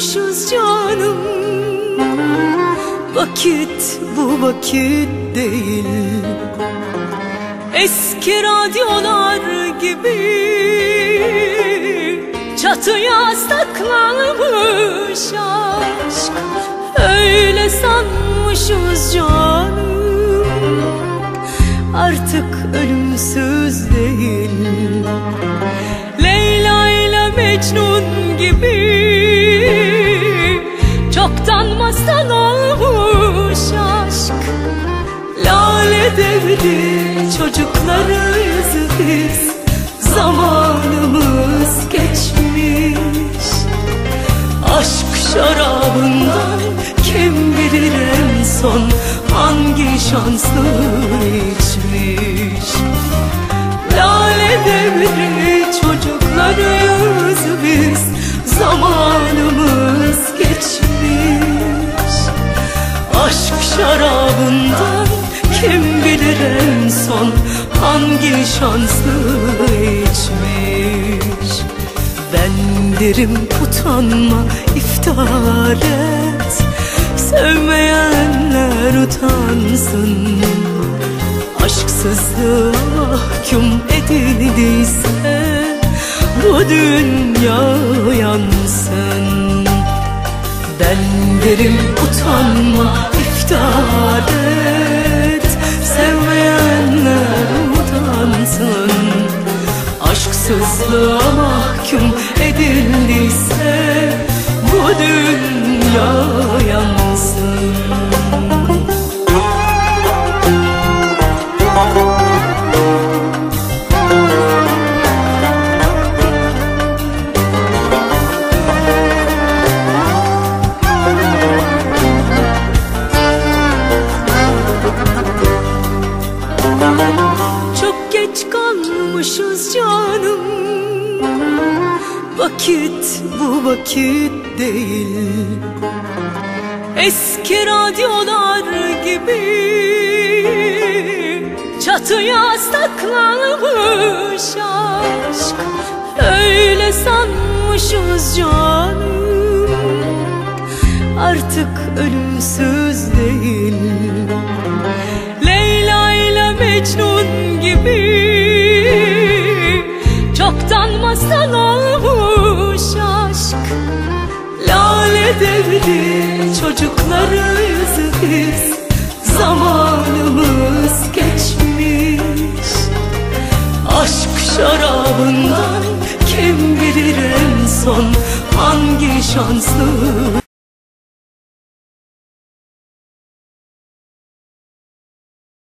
sarhoşuz canım. Vakit bu vakit değil. Eski radyolar gibi Çatıya saklanmış aşk. Öyle sanmışız canım. Artık ölümsüz değil. Leyla ile Mecnun Çoktan masal olmuş aşk. Lale devri çocuklarıyız biz Zamanımız geçmiş. Aşk şarabından kim bilir en son Hangi şanslı içmiş en son Hangi şanslı içmiş? Ben derim utanma iftihar et. Sevmeyenler utansın. Aşksızlığa mahkum edildiyse Bu dünya yansın. Ben derim utanma iftihar et edildiyse Bu dünya yansın. Çok geç kalmışız canım Vakit bu vakit değil. Eski radyolar gibi Çatıya saklanmış aşk. Öyle sanmışız canım Artık ölümsüz değil. Leyla ile Mecnun gibi masal olmuş aşk. Lale devri çocuklarıyız biz Zamanımız geçmiş. Aşk şarabından kim bilir en son Hangi şanslı